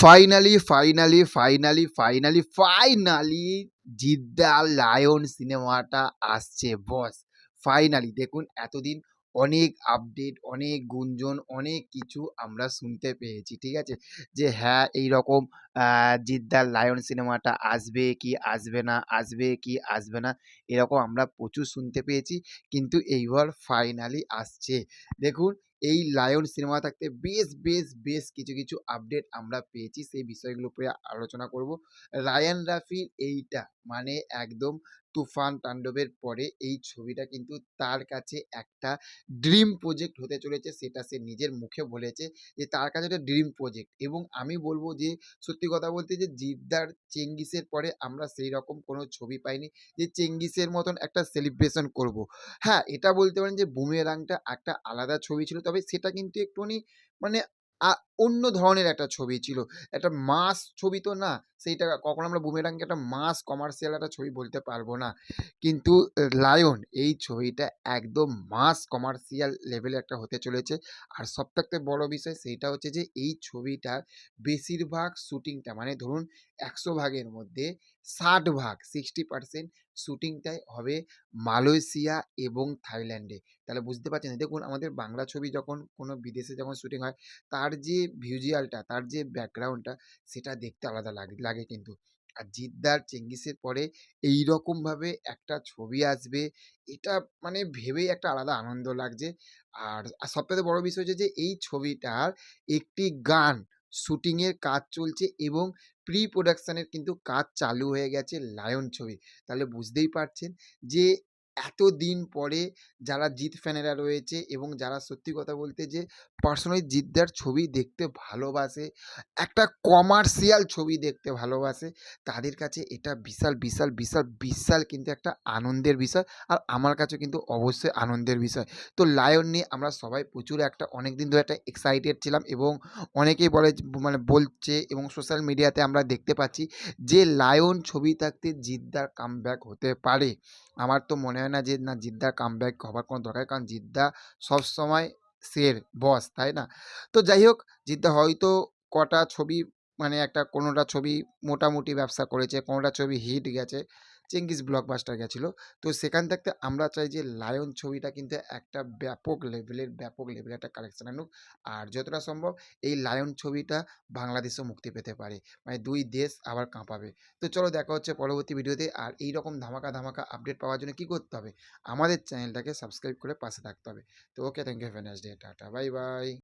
Finally, finally, finally, finally, finally 'Jeet the lion' সিনেমাটা আসছে বস। Finally দেখুন এতদিন অনেক আপডেট, অনেক গুঞ্জন, অনেক কিছু আমরা শুনতে পেয়েছি। ঠিক আছে? যে হ্যাঁ, এইরকম আ 'জিৎ দা লায়ন' সিনেমাটা আসবে কি আসবে না, আসবে কি আসবে না, এরকম আমরা প্রচুর শুনতে পেয়েছি। কিন্তু এইবার ফাইনালি আসছে। দেখুন এই 'লায়ন' সিনেমা থাকতে বেশ, বেশ, বেশ কিছু, কিছু আপডেট আমরা পেয়েছি। সেই বিষয়গুলো উপরে আলোচনা করব। রায়ান রাফির এইটা মানে একদম তুফান তাণ্ডবের পরে এই ছবিটা কিন্তু তার কাছে একটা ড্রিম প্রজেক্ট হতে চলেছে। সেটা সে নিজের মুখে বলেছে যে তার কাছে একটা ড্রিম প্রজেক্ট এবং আমি বলব যে সত্যি কথা বলতে যে 'জিৎ দার চেঙ্গিসের পরে আমরা সেই রকম কোনো ছবি পাইনি যে চেঙ্গিসের মতন একটা সেলিব্রেশন করব। হ্যাঁ, এটা বলতে পারেন যে 'বুমেরাংটা' একটা আলাদা ছবি ছিল। তবে সেটা কিন্তু একটুখানি মানে অন্য ধরনের একটা ছবি ছিল। একটা মাস ছবি তো না। সেইটা কখনো আমরা 'বুমেরাংকে' একটা মাস কমার্শিয়াল একটা ছবি বলতে পারব না। কিন্তু 'লায়ন' এই ছবিটা একদম মাস কমার্শিয়াল লেভেলে একটা হতে চলেছে। আর সবথেকে বড় বিষয় সেইটা হচ্ছে যে, এই ছবিটার বেশিরভাগ শুটিংটা মানে ধরুন ১০০ ভাগের মধ্যে ৬০ ভাগ 60% শুটিংটাই হবে মালয়েশিয়া এবং থাইল্যান্ডে। তাহলে বুঝতে পারছেন? দেখুন আমাদের বাংলা ছবি যখন কোনো বিদেশে যখন শুটিং হয় তার যে ভিজুয়ালটা, তার যে ব্যাকগ্রাউন্ডটা সেটা দেখতে আলাদা লাগে লাগে কিন্তু। আর জিদ্দার চেঙ্গিসের পরে এইরকমভাবে একটা ছবি আসবে এটা মানে ভেবেই একটা আলাদা আনন্দ লাগছে। আর সবথেকে বড় বিষয় হচ্ছে যে এই ছবিটার একটি গান শুটিংয়ের কাজ চলছে এবং প্রি প্রোডাকশানের কিন্তু কাজ চালু হয়ে গেছে 'লায়ন' ছবি। তাহলে বুঝতেই পারছেন যে এতদিন পরে যারা জিৎ ফ্যানেরা রয়েছে এবং যারা সত্যি কথা বলতে যে পার্সোনালি 'জিৎ দার ছবি দেখতে ভালোবাসে, একটা কমার্শিয়াল ছবি দেখতে ভালোবাসে, তাদের কাছে এটা বিশাল, বিশাল, বিশাল, বিশাল কিন্তু একটা আনন্দের বিষয়। আর আমার কাছেও কিন্তু অবশ্যই আনন্দের বিষয়। তো 'লায়ন' নিয়ে আমরা সবাই প্রচুর একটা অনেক দিন ধরে একটা এক্সাইটেড ছিলাম এবং অনেকেই বলে মানে বলছে এবং সোশ্যাল মিডিয়াতে আমরা দেখতে পাচ্ছি যে 'লায়ন' ছবি থাকতে জিদ্দার দার কামব্যাক হতে পারে। আমার তো মনে হয় না যে না জিদ্দা কাম ব্যাক হবার কোনো দরকার কারণ জিদ্দা সবসময় সের বস, তাই না? তো যাই হোক জিদ্দা হয়তো কটা ছবি মানে একটা কোনোটা ছবি মোটামুটি ব্যবসা করেছে, কোনোটা ছবি হিট গেছে। 'চেঙ্গিস' ব্লকবাস্টার গেছিল। তো সেখান থাকতে আমরা চাই যে 'লায়ন' ছবিটা কিন্তু একটা ব্যাপক লেভেলের, ব্যাপক লেভেলের একটা কালেকশন আনুক। আর যতটা সম্ভব এই 'লায়ন' ছবিটা বাংলাদেশেও মুক্তি পেতে পারে। মানে দুই দেশ আবার কাঁপাবে। তো চলো দেখা হচ্ছে পরবর্তী ভিডিওতে। আর এই রকম ধামাকা, ধামাকা আপডেট পাওয়ার জন্য কি করতে হবে? আমাদের চ্যানেলটাকে সাবস্ক্রাইব করে পাশে থাকতে হবে। তো okay thank you a day. Tata bye, bye.